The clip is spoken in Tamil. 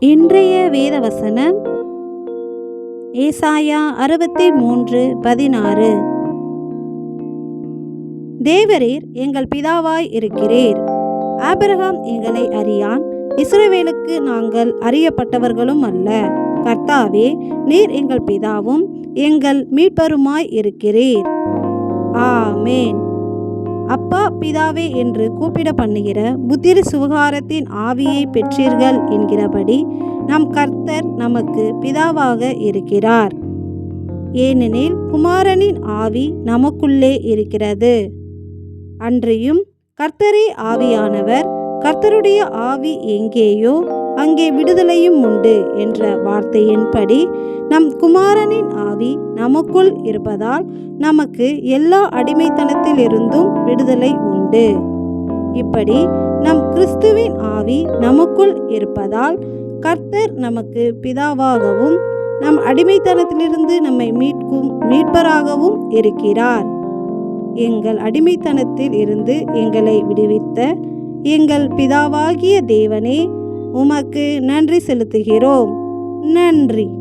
இன்றைய வேதவசனம் ஏசாயா அறுபத்தி மூன்று பதினாறு. தேவரீர் எங்கள் பிதாவாய் இருக்கிறீர். ஆபிரகாம் எங்களை அறியான். இஸ்ரவேலுக்கு நாங்கள் அறியப்பட்டவர்களும் அல்ல. கர்த்தாவே நீர் எங்கள் பிதாவும் எங்கள் மீட்பருமாய் இருக்கிறீர். ஆமேன். அப்பா பிதாவே என்று கூப்பிட பண்ணுகிற புத்திரி சுகாரத்தின் ஆவியை பெற்றீர்கள் என்கிறபடி நம் கர்த்தர் நமக்கு பிதாவாக இருக்கிறார். ஏனெனில் குமாரனின் ஆவி நமக்குள்ளே இருக்கிறது. அன்றியும் கர்த்தரே ஆவியானவர் கர்த்தருடைய ஆவி எங்கேயோ அங்கே விடுதலையும் உண்டு என்ற வார்த்தையின்படி நம் குமாரனின் ஆவி நமக்குள் இருப்பதால் நமக்கு எல்லா அடிமைத்தனத்திலிருந்தும் விடுதலை உண்டு. இப்படி நம் கிறிஸ்துவின் ஆவி நமக்குள் இருப்பதால் கர்த்தர் நமக்கு பிதாவாகவும் நம் அடிமைத்தனத்திலிருந்து நம்மை மீட்கும் மீட்பராகவும் இருக்கிறார். எங்கள் அடிமைத்தனத்தில் இருந்து எங்களை விடுவித்த எங்கள் பிதாவாகிய தேவனே உமக்கு நன்றி செலுத்துகிறோம். நன்றி.